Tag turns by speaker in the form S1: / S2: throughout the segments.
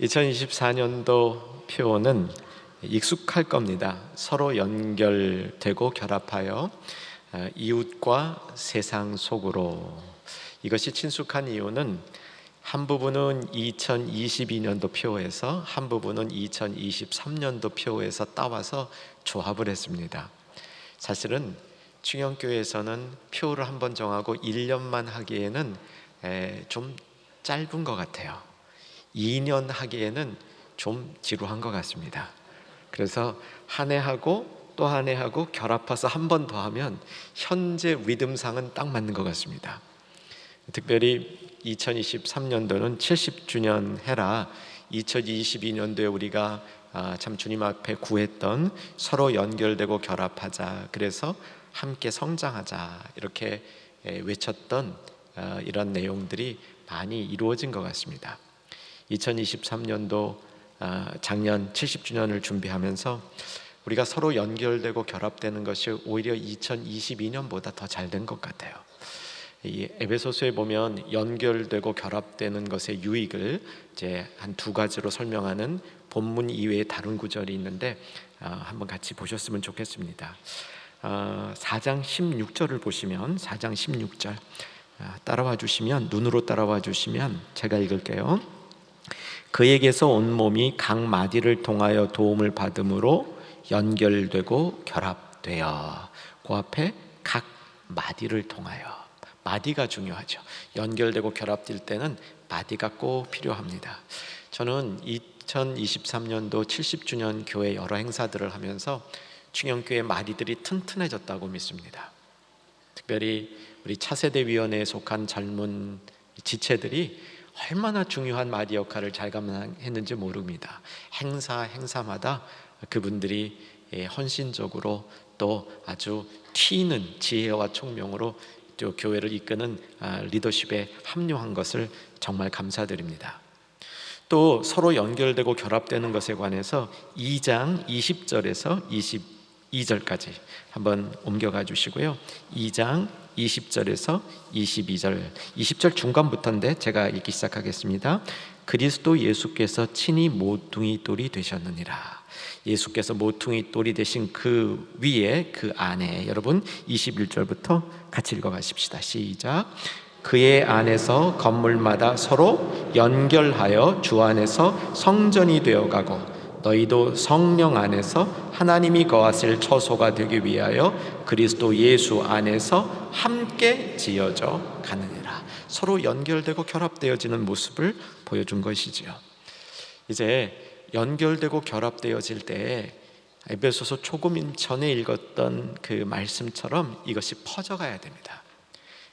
S1: 2024년도 표어는 익숙할 겁니다. 서로 연결되고 결합하여 아, 이웃과 세상 속으로 이것이 친숙한 이유는 한 부분은 2022년도 표에서 한 부분은 2023년도 표에서 따와서 조합을 했습니다. 사실은 충영교회에서는 표를 한번 정하고 1년만 하기에는 에, 좀 짧은 것 같아요. 2년 하기에는 좀 지루한 것 같습니다. 그래서 한 해 하고 또 한 해 하고 결합해서 한 번 더 하면 현재 리듬상은 딱 맞는 것 같습니다. 특별히 2023년도는 70주년 해라 2022년도에 우리가 아, 참 주님 앞에 구했던 서로 연결되고 결합하자 그래서 함께 성장하자 이렇게 외쳤던 아, 이런 내용들이 많이 이루어진 것 같습니다. 2023년도 아, 작년 70주년을 준비하면서 우리가 서로 연결되고 결합되는 것이 오히려 2022년보다 더 잘 된 것 같아요. 이 에베소서에 보면 연결되고 결합되는 것의 유익을 이제 한 두 가지로 설명하는 본문 이외에 다른 구절이 있는데 아, 한번 같이 보셨으면 좋겠습니다. 아, 4장 16절을 보시면 4장 16절 아, 따라와 주시면 눈으로 따라와 주시면 제가 읽을게요. 그에게서 온 몸이 각 마디를 통하여 도움을 받음으로 연결되고 결합되어 그 앞에 각 마디를 통하여 마디가 중요하죠. 연결되고 결합될 때는 마디가 꼭 필요합니다. 저는 2023년도 70주년 교회 여러 행사들을 하면서 충영교회 마디들이 튼튼해졌다고 믿습니다. 특별히 우리 차세대 위원회에 속한 젊은 지체들이 얼마나 중요한 마디 역할을 잘 감당했는지 모릅니다. 행사 행사마다 그분들이 예, 헌신적으로 또 아주 튀는 지혜와 총명으로 또 교회를 이끄는 아, 리더십에 합류한 것을 정말 감사드립니다. 또 서로 연결되고 결합되는 것에 관해서 2장 20절에서 22절까지 한번 옮겨가 주시고요. 2장 20절에서 22절, 20절 중간부터인데 제가 읽기 시작하겠습니다. 그리스도 예수께서 친히 모퉁이 돌이 되셨느니라. 예수께서 모퉁이 돌이 되신 그 위에 그 안에 여러분 21절부터 같이 읽어 가십시다. 시작. 그의 안에서 건물마다 서로 연결하여 주 안에서 성전이 되어 가고 너희도 성령 안에서 하나님이 거하실 처소가 되기 위하여 그리스도 예수 안에서 함께 지어져 가느니라. 서로 연결되고 결합되어지는 모습을 보여준 것이지요. 이제 연결되고 결합되어질 때 에베소서 초고민 전에 읽었던 그 말씀처럼 이것이 퍼져가야 됩니다.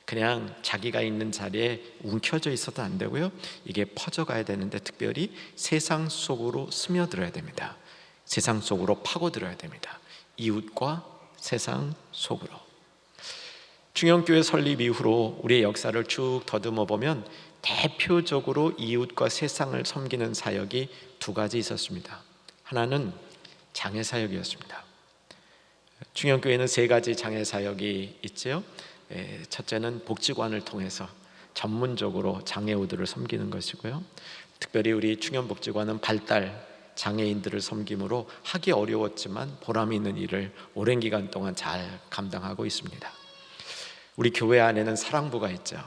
S1: 그냥 자기가 있는 자리에 움켜져 있어도 안 되고요. 이게 퍼져가야 되는데 특별히 세상 속으로 스며들어야 됩니다. 세상 속으로 파고들어야 됩니다. 이웃과 세상 속으로. 중영교회 설립 이후로 우리의 역사를 쭉 더듬어 보면 대표적으로 이웃과 세상을 섬기는 사역이 두 가지 있었습니다. 하나는 장애 사역이었습니다. 중영교회는 세 가지 장애 사역이 있지요. 예, 첫째는 복지관을 통해서 전문적으로 장애우들을 섬기는 것이고요. 특별히 우리 충현복지관은 발달 장애인들을 섬김으로 하기 어려웠지만 보람 있는 일을 오랜 기간 동안 잘 감당하고 있습니다. 우리 교회 안에는 사랑부가 있죠.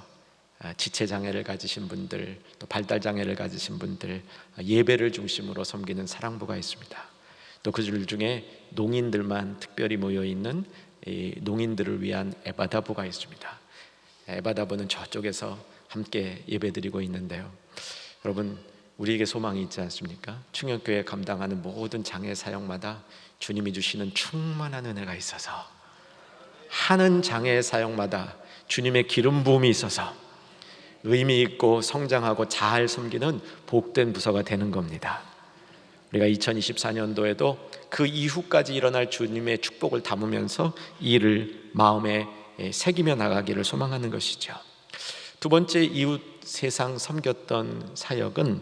S1: 아, 지체 장애를 가지신 분들, 또 발달 장애를 가지신 분들 아, 예배를 중심으로 섬기는 사랑부가 있습니다. 또 그들 중에 농인들만 특별히 모여 있는 농인들을 위한 에바다부가 있습니다. 에바다부는 저쪽에서 함께 예배드리고 있는데요. 여러분 우리에게 소망이 있지 않습니까? 충격교회 감당하는 모든 장애 사역마다 주님이 주시는 충만한 은혜가 있어서 하는 장애 사역마다 주님의 기름 부음이 있어서 의미 있고 성장하고 잘 섬기는 복된 부서가 되는 겁니다. 우리가 2024년도에도 그 이후까지 일어날 주님의 축복을 담으면서 이를 마음에 새기며 나가기를 소망하는 것이죠. 두 번째 이웃 세상 섬겼던 사역은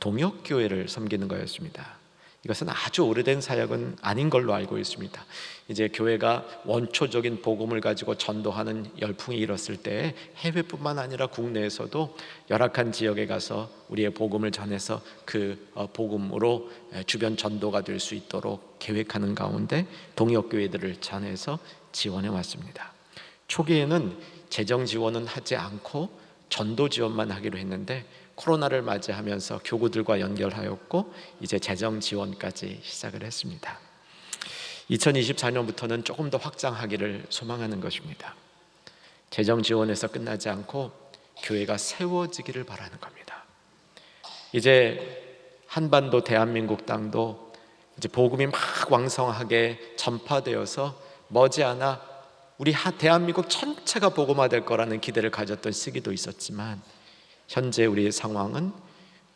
S1: 동역교회를 섬기는 거였습니다. 이것은 아주 오래된 사역은 아닌 걸로 알고 있습니다. 이제 교회가 원초적인 복음을 가지고 전도하는 열풍이 일었을 때 해외뿐만 아니라 국내에서도 열악한 지역에 가서 우리의 복음을 전해서 그 어, 복음으로 주변 전도가 될 수 있도록 계획하는 가운데 동역 교회들을 전해서 지원해 왔습니다. 초기에는 재정 지원은 하지 않고 전도 지원만 하기로 했는데 코로나를 맞이하면서 교구들과 연결하였고 이제 재정 지원까지 시작을 했습니다. 2024년부터는 조금 더 확장하기를 소망하는 것입니다. 재정 지원에서 끝나지 않고 교회가 세워지기를 바라는 겁니다. 이제 한반도 대한민국 땅도 이제 복음이 막 왕성하게 전파되어서 머지않아 우리 대한민국 전체가 복음화될 거라는 기대를 가졌던 시기도 있었지만 현재 우리의 상황은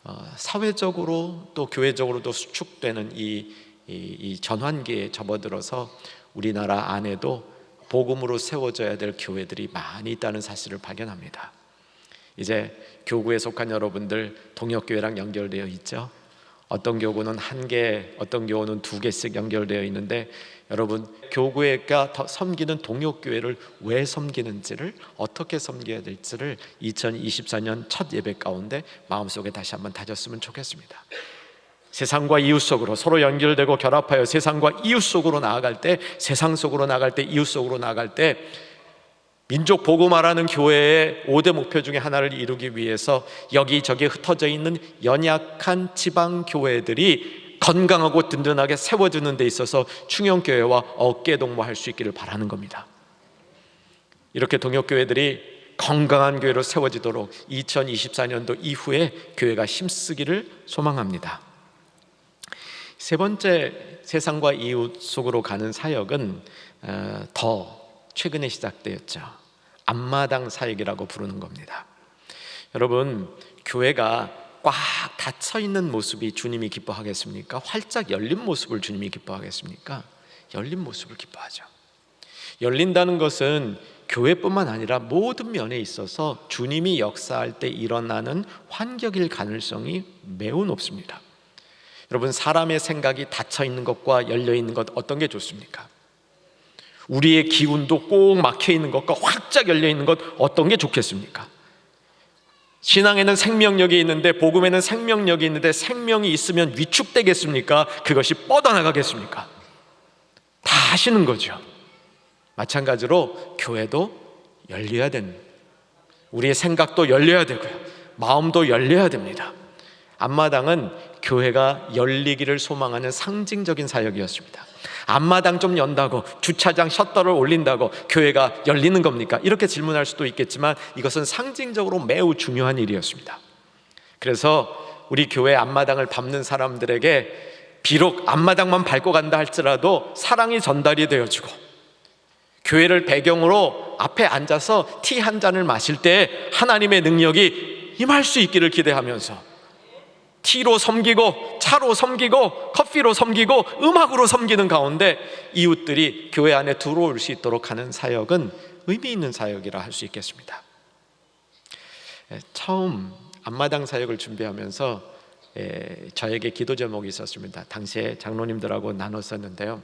S1: 어, 사회적으로 또 교회적으로도 수축되는 이, 이, 이 전환기에 접어들어서 우리나라 안에도 복음으로 세워져야 될 교회들이 많이 있다는 사실을 발견합니다. 이제 교구에 속한 여러분들 동역교회랑 연결되어 있죠. 어떤 교구는 한 개, 어떤 교구는 두 개씩 연결되어 있는데 여러분 교구회가 섬기는 동역 교회를 왜 섬기는지를 어떻게 섬겨야 될지를 2024년 첫 예배 가운데 마음속에 다시 한번 다졌으면 좋겠습니다. 세상과 이웃 속으로 서로 연결되고 결합하여 세상과 이웃 속으로 나아갈 때 세상 속으로 나갈 때 이웃 속으로 나갈 때 민족 복음화라는 교회의 5대 목표 중에 하나를 이루기 위해서 여기저기 흩어져 있는 연약한 지방 교회들이 건강하고 든든하게 세워주는 데 있어서 충영교회와 어깨 동무할 수 있기를 바라는 겁니다. 이렇게 동역교회들이 건강한 교회로 세워지도록 2024년도 이후에 교회가 힘쓰기를 소망합니다. 세 번째 세상과 이웃 속으로 가는 사역은 어, 더 최근에 시작되었죠. 앞마당 사역이라고 부르는 겁니다. 여러분, 교회가 꽉 닫혀 있는 모습이 주님이 기뻐하겠습니까? 활짝 열린 모습을 주님이 기뻐하겠습니까? 열린 모습을 기뻐하죠. 열린다는 것은 교회뿐만 아니라 모든 면에 있어서 주님이 역사할 때 일어나는 환경일 가능성이 매우 높습니다. 여러분, 사람의 생각이 닫혀 있는 것과 열려 있는 것 어떤 게 좋습니까? 우리의 기운도 꼭 막혀 있는 것과 활짝 열려 있는 것 어떤 게 좋겠습니까? 신앙에는 생명력이 있는데 복음에는 생명력이 있는데 생명이 있으면 위축되겠습니까? 그것이 뻗어나가겠습니까? 다 하시는 거죠. 마찬가지로 교회도 열려야 되는 우리의 생각도 열려야 되고요. 마음도 열려야 됩니다. 앞마당은 교회가 열리기를 소망하는 상징적인 사역이었습니다. 앞마당 좀 연다고 주차장 셔터를 올린다고 교회가 열리는 겁니까? 이렇게 질문할 수도 있겠지만 이것은 상징적으로 매우 중요한 일이었습니다. 그래서 우리 교회 앞마당을 밟는 사람들에게 비록 앞마당만 밟고 간다 할지라도 사랑이 전달이 되어지고 교회를 배경으로 앞에 앉아서 티 한 잔을 마실 때 하나님의 능력이 임할 수 있기를 기대하면서 티로 섬기고 차로 섬기고 커피로 섬기고 음악으로 섬기는 가운데 이웃들이 교회 안에 들어올 수 있도록 하는 사역은 의미 있는 사역이라 할 수 있겠습니다. 예, 처음 앞마당 사역을 준비하면서 예, 저에게 기도 제목이 있었습니다. 당시에 장로님들하고 나눴었는데요.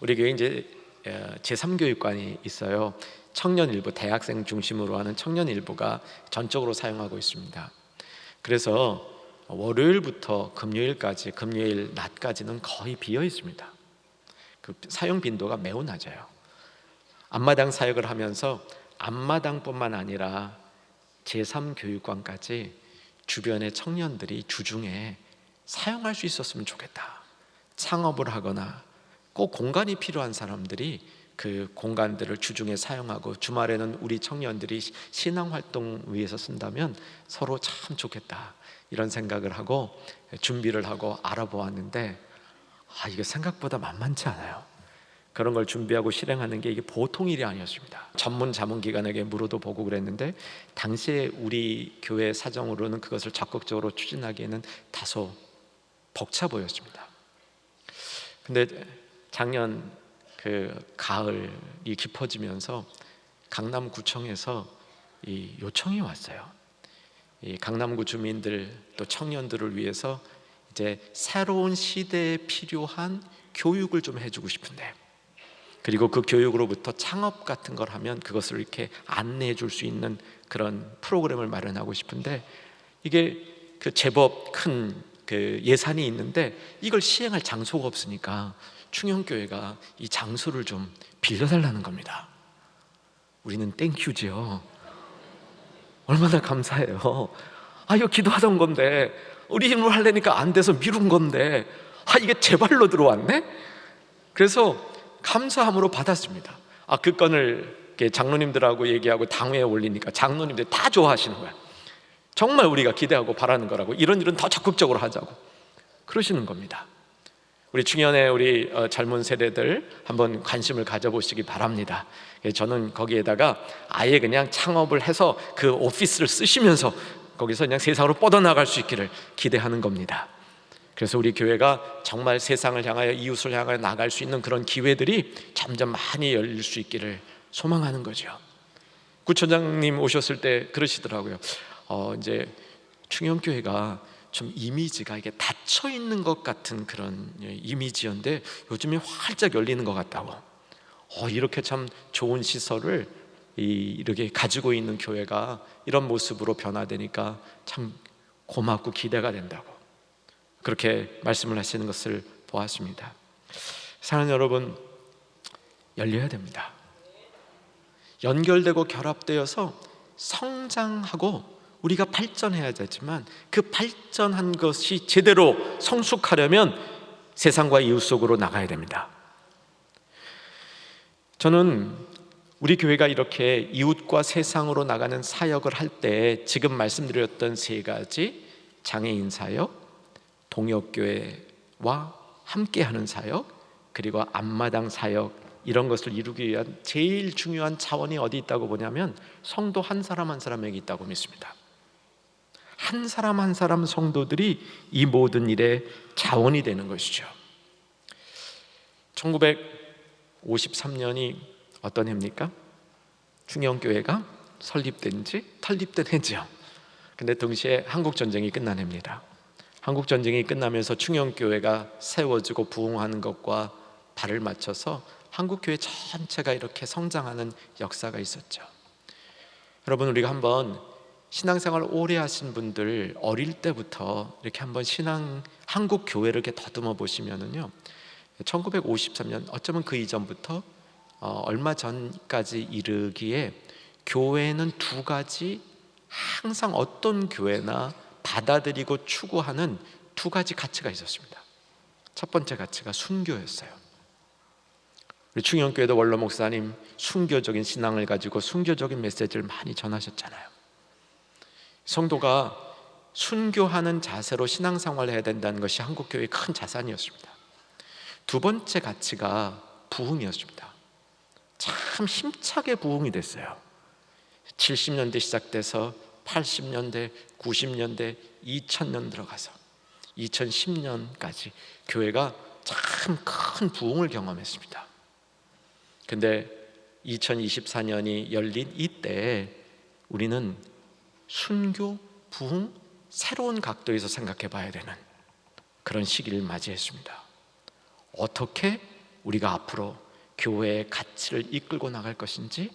S1: 우리 교회 이제 예, 제3교육관이 있어요. 청년 일부, 대학생 중심으로 하는 청년 일부가 전적으로 사용하고 있습니다. 그래서 월요일부터 금요일까지 금요일 낮까지는 거의 비어 있습니다. 그 사용 빈도가 매우 낮아요. 앞마당 사역을 하면서 앞마당뿐만 아니라 제3교육관까지 주변의 청년들이 주중에 사용할 수 있었으면 좋겠다. 창업을 하거나 꼭 공간이 필요한 사람들이 그 공간들을 주중에 사용하고 주말에는 우리 청년들이 신앙 활동 위해서 쓴다면 서로 참 좋겠다. 이런 생각을 하고 준비를 하고 알아보았는데 아 이게 생각보다 만만치 않아요. 그런 걸 준비하고 실행하는 게 이게 보통 일이 아니었습니다. 전문 자문기관에게 물어도 보고 그랬는데 당시에 우리 교회 사정으로는 그것을 적극적으로 추진하기에는 다소 벅차 보였습니다. 근데 작년 그 가을이 깊어지면서 강남구청에서 이 요청이 왔어요. 이 강남구 주민들 또 청년들을 위해서 이제 새로운 시대에 필요한 교육을 좀 해주고 싶은데 그리고 그 교육으로부터 창업 같은 걸 하면 그것을 이렇게 안내해 줄 수 있는 그런 프로그램을 마련하고 싶은데 이게 그 제법 큰 그 예산이 있는데 이걸 시행할 장소가 없으니까 충영교회가 이 장소를 좀 빌려달라는 겁니다. 우리는 땡큐지요. 얼마나 감사해요. 아 이거 기도하던 건데 우리 힘으로 하려니까 안 돼서 미룬 건데 아 이게 제 발로 들어왔네. 그래서 감사함으로 받았습니다. 아 그 건을 장로님들하고 얘기하고 당회에 올리니까 장로님들 다 좋아하시는 거야. 정말 우리가 기대하고 바라는 거라고 이런 일은 더 적극적으로 하자고 그러시는 겁니다. 우리 중년의 우리 어, 젊은 세대들 한번 관심을 가져보시기 바랍니다. 예, 저는 거기에다가 아예 그냥 창업을 해서 그 오피스를 쓰시면서 거기서 그냥 세상으로 뻗어나갈 수 있기를 기대하는 겁니다. 그래서 우리 교회가 정말 세상을 향하여 이웃을 향하여 나갈 수 있는 그런 기회들이 점점 많이 열릴 수 있기를 소망하는 거죠. 구청장님 오셨을 때 그러시더라고요. 어, 이제 충영교회가 좀 이미지가 이게 닫혀 있는 것 같은 그런 예, 이미지였는데 요즘에 활짝 열리는 것 같다고. 어, 이렇게 참 좋은 시설을 이, 이렇게 가지고 있는 교회가 이런 모습으로 변화되니까 참 고맙고 기대가 된다고. 그렇게 말씀을 하시는 것을 보았습니다. 사랑하는 여러분, 열려야 됩니다. 연결되고 결합되어서 성장하고 우리가 발전해야 되지만 그 발전한 것이 제대로 성숙하려면 세상과 이웃 속으로 나가야 됩니다. 저는 우리 교회가 이렇게 이웃과 세상으로 나가는 사역을 할 때 지금 말씀드렸던 세 가지 장애인 사역, 동역교회와 함께하는 사역, 그리고 앞마당 사역 이런 것을 이루기 위한 제일 중요한 차원이 어디 있다고 보냐면 성도 한 사람 한 사람에게 있다고 믿습니다. 한 사람 한 사람 성도들이 이 모든 일의 자원이 되는 것이죠. 1953년이 어떤 해입니까? 중영교회가 설립된 지 설립된 해죠. 근데 동시에 한국 전쟁이 끝난 해입니다. 한국 전쟁이 끝나면서 충영교회가 세워지고 부흥하는 것과 발을 맞춰서 한국 교회 전체가 이렇게 성장하는 역사가 있었죠. 여러분 우리가 한번 신앙생활 오래 하신 분들 어릴 때부터 이렇게 한번 신앙 한국 교회를 이렇게 더듬어 보시면은요. 1953년 어쩌면 그 이전부터 어, 얼마 전까지 이르기에 교회는 두 가지 항상 어떤 교회나 받아들이고 추구하는 두 가지 가치가 있었습니다. 첫 번째 가치가 순교였어요. 우리 충영교회도 원로 목사님 순교적인 신앙을 가지고 순교적인 메시지를 많이 전하셨잖아요. 성도가 순교하는 자세로 신앙생활을 해야 된다는 것이 한국 교회의 큰 자산이었습니다. 두 번째 가치가 부흥이었습니다. 참 힘차게 부흥이 됐어요. 70년대 시작돼서 80년대, 90년대, 2000년 들어가서 2010년까지 교회가 참 큰 부흥을 경험했습니다. 근데 2024년이 열린 이때 우리는 순교, 부흥, 새로운 각도에서 생각해 봐야 되는 그런 시기를 맞이했습니다. 어떻게 우리가 앞으로 교회의 가치를 이끌고 나갈 것인지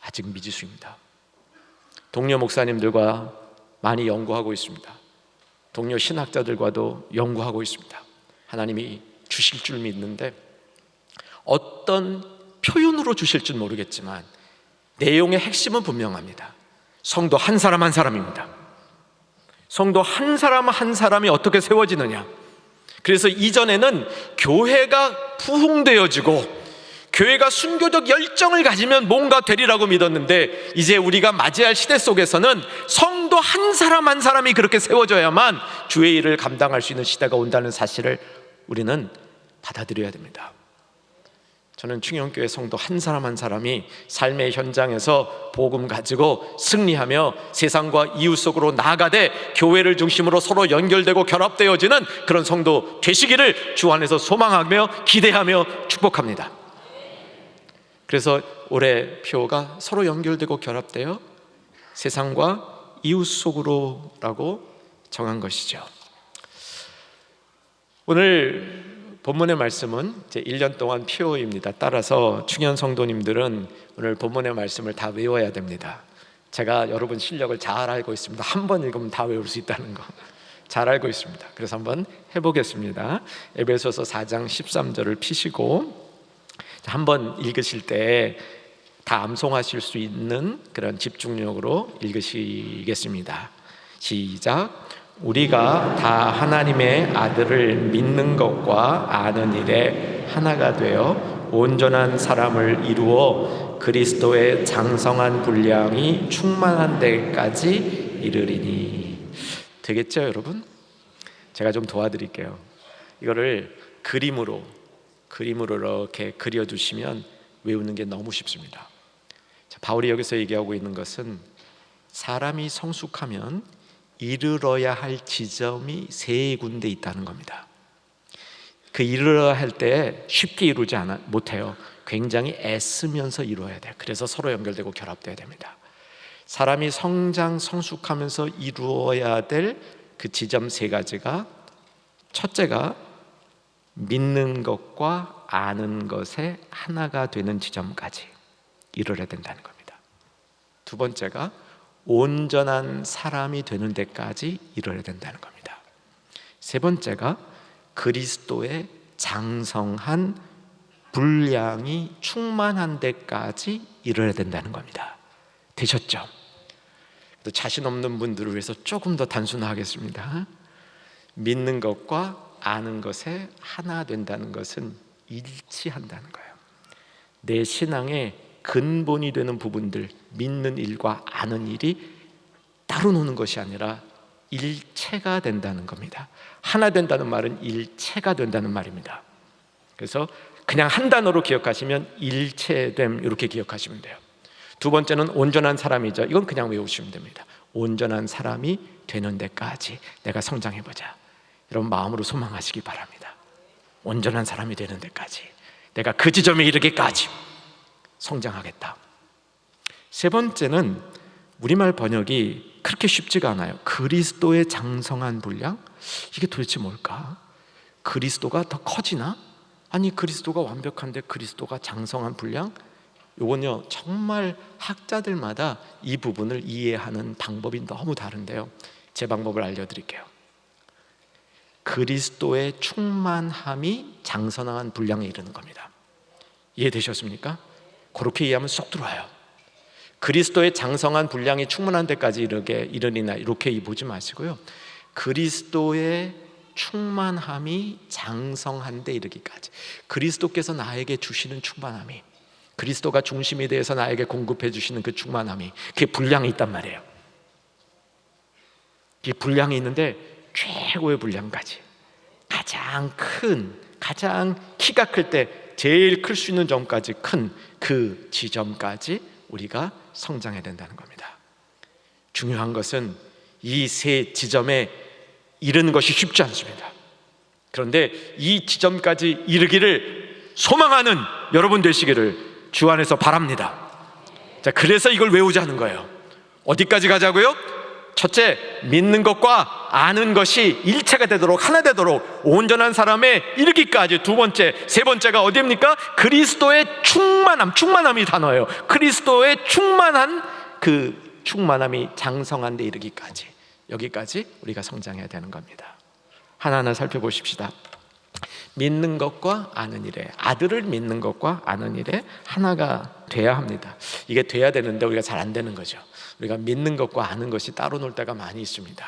S1: 아직 미지수입니다. 동료 목사님들과 많이 연구하고 있습니다. 동료 신학자들과도 연구하고 있습니다. 하나님이 주실 줄 믿는데 어떤 표현으로 주실 줄 모르겠지만 내용의 핵심은 분명합니다. 성도 한 사람 한 사람입니다. 성도 한 사람 한 사람이 어떻게 세워지느냐. 그래서 이전에는 교회가 부흥되어지고 교회가 순교적 열정을 가지면 뭔가 되리라고 믿었는데 이제 우리가 맞이할 시대 속에서는 성도 한 사람 한 사람이 그렇게 세워져야만 주의 일을 감당할 수 있는 시대가 온다는 사실을 우리는 받아들여야 됩니다. 저는 충영교회 성도 한 사람 한 사람이 삶의 현장에서 복음 가지고 승리하며 세상과 이웃 속으로 나아가되 교회를 중심으로 서로 연결되고 결합되어지는 그런 성도 되시기를 주 안에서 소망하며 기대하며 축복합니다. 그래서 올해 표가 서로 연결되고 결합되어 세상과 이웃 속으로라고 정한 것이죠. 오늘 본문의 말씀은 이제 1년 동안 피오입니다. 따라서 충현 성도님들은 오늘 본문의 말씀을 다 외워야 됩니다. 제가 여러분 실력을 잘 알고 있습니다. 한 번 읽으면 다 외울 수 있다는 거. 잘 알고 있습니다. 그래서 한번 해보겠습니다. 에베소서 4장 13절을 피시고 한번 읽으실 때 다 암송하실 수 있는 그런 집중력으로 읽으시겠습니다. 시작. 우리가 다 하나님의 아들을 믿는 것과 아는 일에 하나가 되어 온전한 사람을 이루어 그리스도의 장성한 분량이 충만한 데까지 이르리니 되겠죠, 여러분? 제가 좀 도와드릴게요. 이거를 그림으로 그림으로 이렇게 그려 두시면 외우는 게 너무 쉽습니다. 자, 바울이 여기서 얘기하고 있는 것은 사람이 성숙하면 이르러야 할 지점이 세 군데 있다는 겁니다. 그 이르러야 할때 쉽게 이루지 않아 못해요. 굉장히 애쓰면서 이루어야 돼요. 그래서 서로 연결되고 결합돼야 됩니다. 사람이 성장 성숙하면서 이루어야 될 그 지점 세 가지가 첫째가 믿는 것과 아는 것에 하나가 되는 지점까지 이르러야 된다는 겁니다. 두 번째가 온전한 사람이 되는 데까지 이르러야 된다는 겁니다. 세 번째가 그리스도의 장성한 분량이 충만한 데까지 이르러야 된다는 겁니다. 되셨죠? 또 자신 없는 분들을 위해서 조금 더 단순화하겠습니다. 믿는 것과 아는 것에 하나 된다는 것은 일치한다는 거예요. 내 신앙의 근본이 되는 부분들, 믿는 일과 아는 일이 따로 노는 것이 아니라 일체가 된다는 겁니다. 하나 된다는 말은 일체가 된다는 말입니다. 그래서 그냥 한 단어로 기억하시면 일체됨 이렇게 기억하시면 돼요. 두 번째는 온전한 사람이죠. 이건 그냥 외우시면 됩니다. 온전한 사람이 되는 데까지 내가 성장해 보자. 여러분 마음으로 소망하시기 바랍니다. 온전한 사람이 되는 데까지 내가 그 지점에 이르기까지 성장하겠다. 세 번째는 우리말 번역이 그렇게 쉽지가 않아요. 그리스도의 장성한 분량? 이게 도대체 뭘까? 그리스도가 더 커지나? 아니 그리스도가 완벽한데 그리스도가 장성한 분량? 요건요 정말 학자들마다 이 부분을 이해하는 방법이 너무 다른데요. 제 방법을 알려드릴게요. 그리스도의 충만함이 장선한 분량에 이르는 겁니다. 이해되셨습니까? 그렇게 이해하면 쏙 들어와요. 그리스도의 장성한 분량이 충만한 데까지 이르게 이르리나 이렇게 보지 마시고요. 그리스도의 충만함이 장성한 데 이르기까지 그리스도께서 나에게 주시는 충만함이 그리스도가 중심이 되어서 나에게 공급해 주시는 그 충만함이 그게 분량이 있단 말이에요. 이 분량이 있는데 최고의 분량까지 가장 큰 가장 키가 클때 제일 클 수 있는 점까지 큰 그 지점까지 우리가 성장해야 된다는 겁니다. 중요한 것은 이 세 지점에 이르는 것이 쉽지 않습니다. 그런데 이 지점까지 이르기를 소망하는 여러분 되시기를 주 안에서 바랍니다. 자, 그래서 이걸 외우자는 거예요. 어디까지 가자고요? 첫째, 믿는 것과 아는 것이 일체가 되도록 하나 되도록 온전한 사람의 이르기까지 두 번째, 세 번째가 어디입니까? 그리스도의 충만함, 충만함이 단어예요. 그리스도의 충만한 그 충만함이 장성한 데 이르기까지 여기까지 우리가 성장해야 되는 겁니다. 하나하나 살펴보십시다. 믿는 것과 아는 일에 아들을 믿는 것과 아는 일에 하나가 돼야 합니다. 이게 돼야 되는데 우리가 잘 안 되는 거죠. 우리가 믿는 것과 아는 것이 따로 놀 때가 많이 있습니다.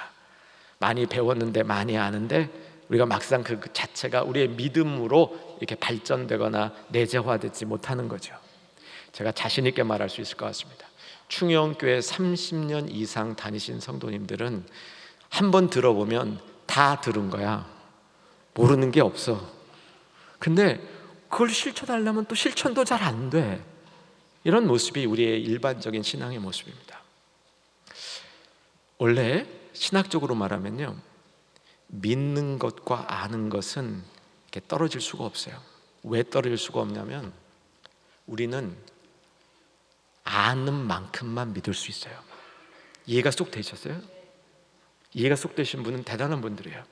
S1: 많이 배웠는데 많이 아는데 우리가 막상 그 자체가 우리의 믿음으로 이렇게 발전되거나 내재화되지 못하는 거죠. 제가 자신 있게 말할 수 있을 것 같습니다. 충영교회 30년 이상 다니신 성도님들은 한 번 들어보면 다 들은 거야. 모르는 게 없어. 근데 그걸 실천하려면 또 실천도 잘 안 돼. 이런 모습이 우리의 일반적인 신앙의 모습입니다. 원래 신학적으로 말하면요. 믿는 것과 아는 것은 이렇게 떨어질 수가 없어요. 왜 떨어질 수가 없냐면 우리는 아는 만큼만 믿을 수 있어요. 이해가 쏙 되셨어요? 이해가 쏙 되신 분은 대단한 분들이에요.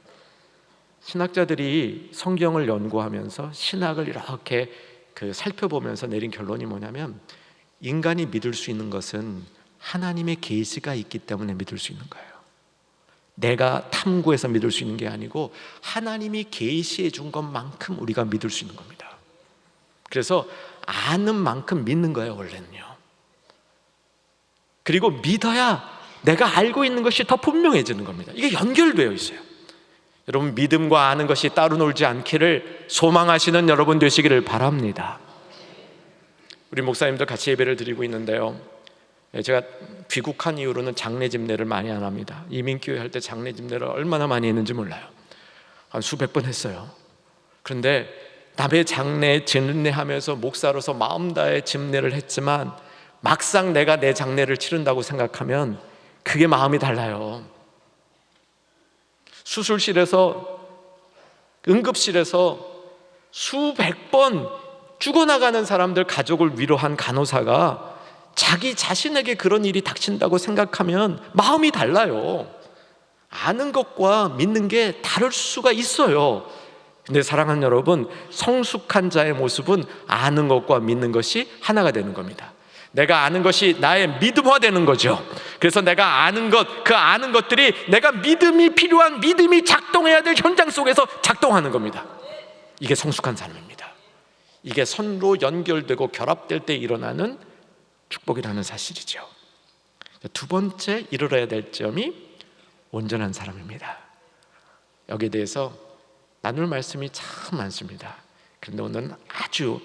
S1: 신학자들이 성경을 연구하면서 신학을 이렇게 그 살펴보면서 내린 결론이 뭐냐면 인간이 믿을 수 있는 것은 하나님의 계시가 있기 때문에 믿을 수 있는 거예요. 내가 탐구해서 믿을 수 있는 게 아니고 하나님이 계시해 준 것만큼 우리가 믿을 수 있는 겁니다. 그래서 아는 만큼 믿는 거예요, 원래는요. 그리고 믿어야 내가 알고 있는 것이 더 분명해지는 겁니다. 이게 연결되어 있어요. 여러분 믿음과 아는 것이 따로 놀지 않기를 소망하시는 여러분 되시기를 바랍니다. 우리 목사님들 같이 예배를 드리고 있는데요. 예, 제가 귀국한 이후로는 장례 집례를 많이 안 합니다. 이민교회 할 때 장례 집례를 얼마나 많이 했는지 몰라요. 한 수백 번 했어요. 그런데 남의 장례 집례하면서 목사로서 마음 다해 집례를 했지만 막상 내가 내 장례를 치른다고 생각하면 그게 마음이 달라요. 수술실에서 응급실에서 수백 번 죽어나가는 사람들 가족을 위로한 간호사가 자기 자신에게 그런 일이 닥친다고 생각하면 마음이 달라요. 아는 것과 믿는 게 다를 수가 있어요. 근데 사랑하는 여러분, 성숙한 자의 모습은 아는 것과 믿는 것이 하나가 되는 겁니다. 내가 아는 것이 나의 믿음화 되는 거죠. 그래서 내가 아는 것, 그 아는 것들이 내가 믿음이 필요한 믿음이 작동해야 될 현장 속에서 작동하는 겁니다. 이게 성숙한 삶입니다. 이게 선로 연결되고 결합될 때 일어나는 축복이라는 사실이죠. 두 번째 이루어야 될 점이 온전한 사람입니다. 여기에 대해서 나눌 말씀이 참 많습니다. 그런데 오늘은 아주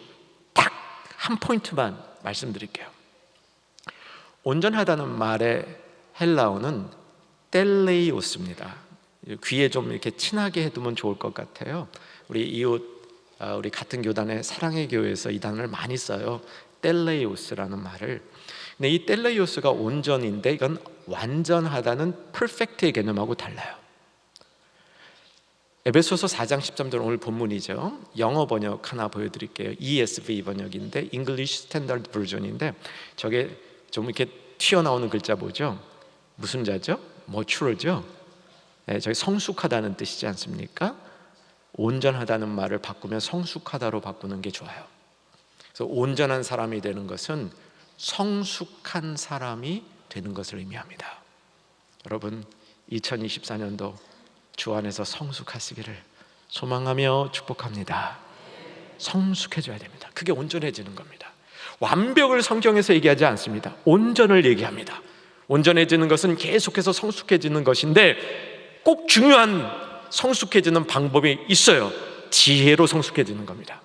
S1: 딱 한 포인트만 말씀드릴게요. 온전하다는 말의 헬라어는 텔레이오스입니다. 귀에 좀 이렇게 친하게 해두면 좋을 것 같아요. 우리 이웃 아, 우리 같은 교단의 사랑의 교회에서 이 단어를 많이 써요. 텔레이오스라는 말을. 근데 이 텔레이오스가 온전인데 이건 완전하다는 퍼펙트의 개념하고 달라요. 에베소서 4장 13절 오늘 본문이죠. 영어 번역 하나 보여드릴게요. ESV 번역인데 English Standard Version인데 저게 좀 이렇게 튀어나오는 글자 뭐죠? 무슨 자죠? 머추르죠. 네, 저기 성숙하다는 뜻이지 않습니까? 온전하다는 말을 바꾸면 성숙하다로 바꾸는 게 좋아요. 그래서 온전한 사람이 되는 것은 성숙한 사람이 되는 것을 의미합니다. 여러분 2024년도 주 안에서 성숙하시기를 소망하며 축복합니다. 성숙해져야 됩니다. 그게 온전해지는 겁니다. 완벽을 성경에서 얘기하지 않습니다. 온전을 얘기합니다. 온전해지는 것은 계속해서 성숙해지는 것인데 꼭 중요한 성숙해지는 방법이 있어요. 지혜로 성숙해지는 겁니다.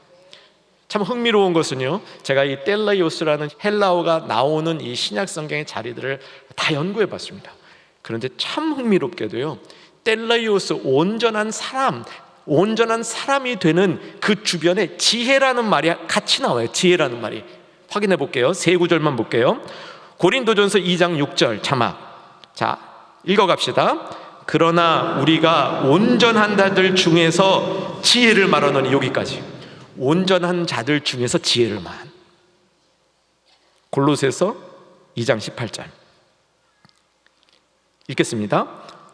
S1: 참 흥미로운 것은요. 제가 이 텔라이오스라는 헬라어가 나오는 이 신약 성경의 자리들을 다 연구해 봤습니다. 그런데 참 흥미롭게도요. 텔라이오스 온전한 사람, 온전한 사람이 되는 그 주변에 지혜라는 말이 같이 나와요. 지혜라는 말이. 확인해 볼게요. 세 구절만 볼게요. 고린도전서 2장 6절 자막. 자, 읽어 갑시다. 그러나 우리가 온전한 자들 중에서 지혜를 말하노니 여기까지. 온전한 자들 중에서 지혜를 말. 골로새서 2장 18절. 읽겠습니다.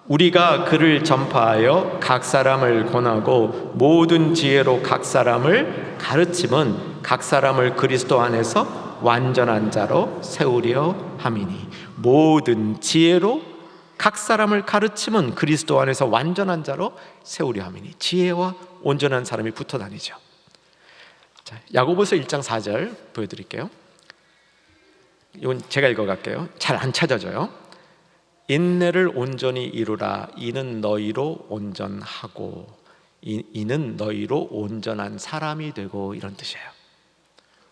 S1: 우리가 그를 전파하여 각 사람을 권하고 모든 지혜로 각 사람을 가르침은 각 사람을 그리스도 안에서 완전한 자로 세우려 함이니 모든 지혜로 각 사람을 가르침은 그리스도 안에서 완전한 자로 세우려 함이니 지혜와 온전한 사람이 붙어 다니죠. 자, 야고보서 1장 4절 보여 드릴게요. 이건 제가 읽어 갈게요. 잘 안 찾아져요. 인내를 온전히 이루라 이는 너희로 온전하고 이, 이는 너희로 온전한 사람이 되고 이런 뜻이에요.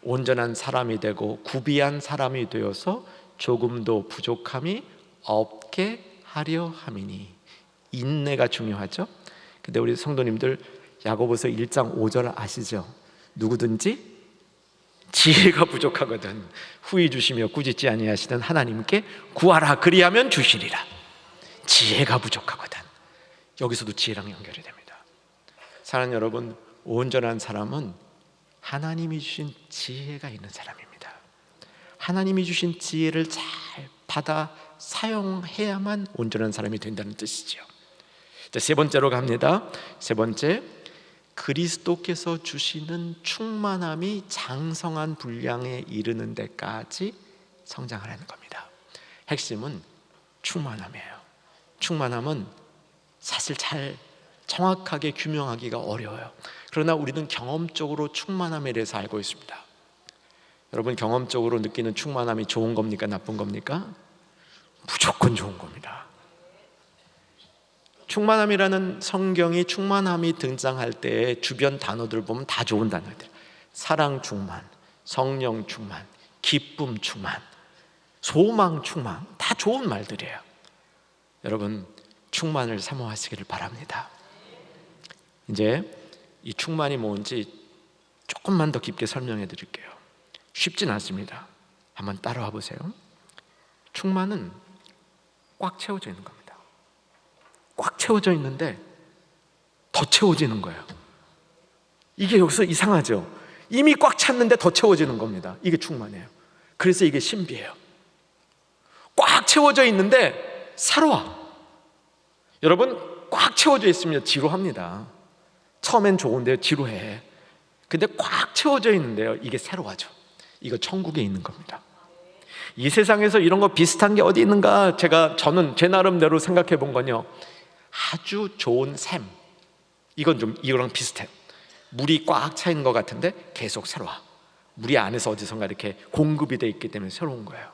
S1: 온전한 사람이 되고 구비한 사람이 되어서 조금도 부족함이 없게 하려 함이니 인내가 중요하죠. 근데 우리 성도님들 야고보서 1장 5절 아시죠? 누구든지 지혜가 부족하거든 후히 주시며 꾸짖지 아니하시던 하나님께 구하라 그리하면 주시리라. 지혜가 부족하거든. 여기서도 지혜랑 연결이 됩니다. 사랑하는 여러분 온전한 사람은 하나님이 주신 지혜가 있는 사람입니다. 하나님이 주신 지혜를 잘 받아 사용해야만 온전한 사람이 된다는 뜻이죠 자, 세 번째로 갑니다. 세 번째 그리스도께서 주시는 충만함이 장성한 분량에 이르는 데까지 성장하라는 겁니다. 핵심은 충만함이에요. 충만함은 사실 잘 정확하게 규명하기가 어려워요. 그러나 우리는 경험적으로 충만함에 대해서 알고 있습니다. 여러분 경험적으로 느끼는 충만함이 좋은 겁니까 나쁜 겁니까? 무조건 좋은 겁니다. 충만함이라는 성경이 충만함이 등장할 때 주변 단어들 보면 다 좋은 단어들. 사랑 충만, 성령 충만, 기쁨 충만, 소망 충만 다 좋은 말들이에요. 여러분 충만을 사모하시기를 바랍니다. 이제 이 충만이 뭔지 조금만 더 깊게 설명해 드릴게요. 쉽진 않습니다. 한번 따라와 보세요. 충만은 꽉 채워져 있는 겁니다. 꽉 채워져 있는데 더 채워지는 거예요. 이게 여기서 이상하죠. 이미 꽉 찼는데 더 채워지는 겁니다. 이게 충만해요. 그래서 이게 신비해요. 꽉 채워져 있는데 사로와 여러분 꽉 채워져 있으면 지루합니다. 처음엔 좋은데요, 지루해. 근데 꽉 채워져 있는데요, 이게 새로워져. 이거 천국에 있는 겁니다. 이 세상에서 이런 거 비슷한 게 어디 있는가? 제가 저는 제 나름대로 생각해 본 건요. 아주 좋은 샘. 이건 좀 이거랑 비슷해요. 물이 꽉 차 있는 것 같은데 계속 새로워. 물이 안에서 어디선가 이렇게 공급이 돼 있기 때문에 새로운 거예요.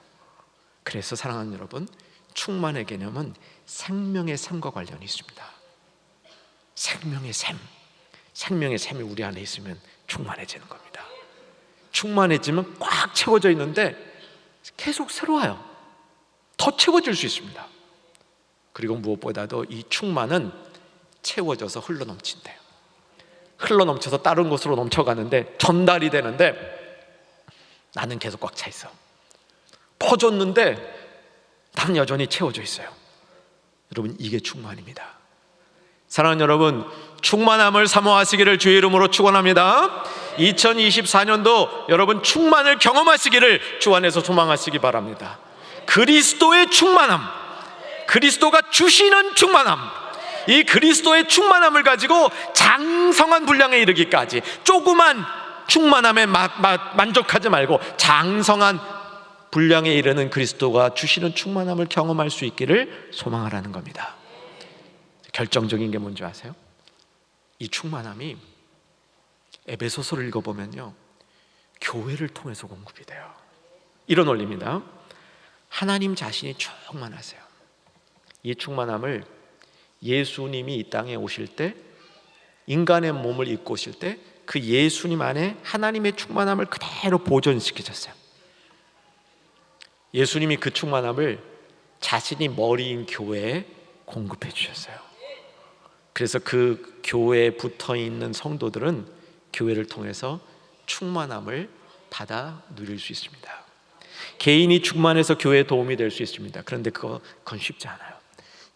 S1: 그래서 사랑하는 여러분, 충만의 개념은 생명의 샘과 관련이 있습니다. 생명의 샘. 생명의 샘이 우리 안에 있으면 충만해지는 겁니다. 충만해지면 꽉 채워져 있는데 계속 새로워요. 더 채워질 수 있습니다. 그리고 무엇보다도 이 충만은 채워져서 흘러 넘친대요. 흘러 넘쳐서 다른 곳으로 넘쳐가는데 전달이 되는데 나는 계속 꽉 차 있어. 퍼졌는데 나는 여전히 채워져 있어요. 여러분 이게 충만입니다. 사랑하는 여러분, 충만함을 사모하시기를 주의 이름으로 축원합니다. 2024년도 여러분 충만을 경험하시기를 주 안에서 소망하시기 바랍니다. 그리스도의 충만함, 그리스도가 주시는 충만함, 이 그리스도의 충만함을 가지고 장성한 분량에 이르기까지 조그만 충만함에 마, 마, 만족하지 말고 장성한 분량에 이르는 그리스도가 주시는 충만함을 경험할 수 있기를 소망하라는 겁니다. 결정적인 게 뭔지 아세요? 이 충만함이 에베소서를 읽어보면요 교회를 통해서 공급이 돼요 이런 원리입니다 하나님 자신이 충만하세요 이 충만함을 예수님이 이 땅에 오실 때 인간의 몸을 입고 오실 때 그 예수님 안에 하나님의 충만함을 그대로 보존시키셨어요 예수님이 그 충만함을 자신이 머리인 교회에 공급해 주셨어요 그래서 그 교회에 붙어 있는 성도들은 교회를 통해서 충만함을 받아 누릴 수 있습니다. 개인이 충만해서 교회에 도움이 될 수 있습니다. 그런데 그건 쉽지 않아요.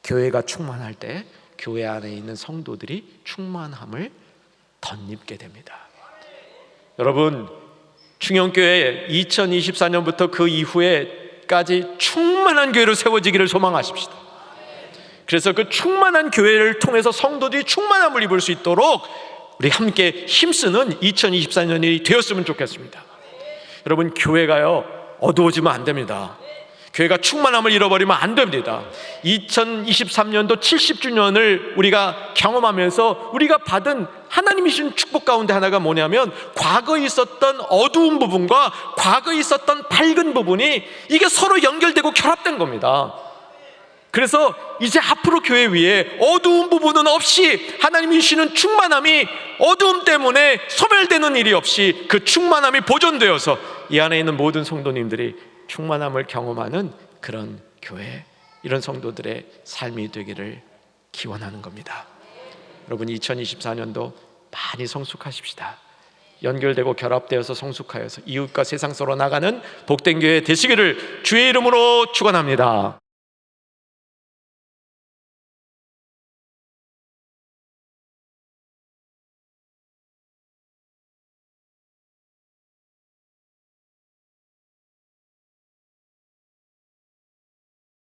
S1: 교회가 충만할 때 교회 안에 있는 성도들이 충만함을 덧입게 됩니다. 여러분 충영교회 2024년부터 그 이후에까지 충만한 교회로 세워지기를 소망하십시다. 그래서 그 충만한 교회를 통해서 성도들이 충만함을 입을 수 있도록 우리 함께 힘쓰는 2024년이 되었으면 좋겠습니다. 여러분 교회가요 어두워지면 안 됩니다. 교회가 충만함을 잃어버리면 안 됩니다. 2023년도 70주년을 우리가 경험하면서 우리가 받은 하나님이 주신 축복 가운데 하나가 뭐냐면 과거에 있었던 어두운 부분과 과거에 있었던 밝은 부분이 이게 서로 연결되고 결합된 겁니다. 그래서 이제 앞으로 교회 위에 어두운 부분은 없이 하나님이 주시는 충만함이 어두움 때문에 소멸되는 일이 없이 그 충만함이 보존되어서 이 안에 있는 모든 성도님들이 충만함을 경험하는 그런 교회 이런 성도들의 삶이 되기를 기원하는 겁니다. 여러분 2024년도 많이 성숙하십시다. 연결되고 결합되어서 성숙하여서 이웃과 세상 서로 나가는 복된 교회 되시기를 주의 이름으로 축원합니다.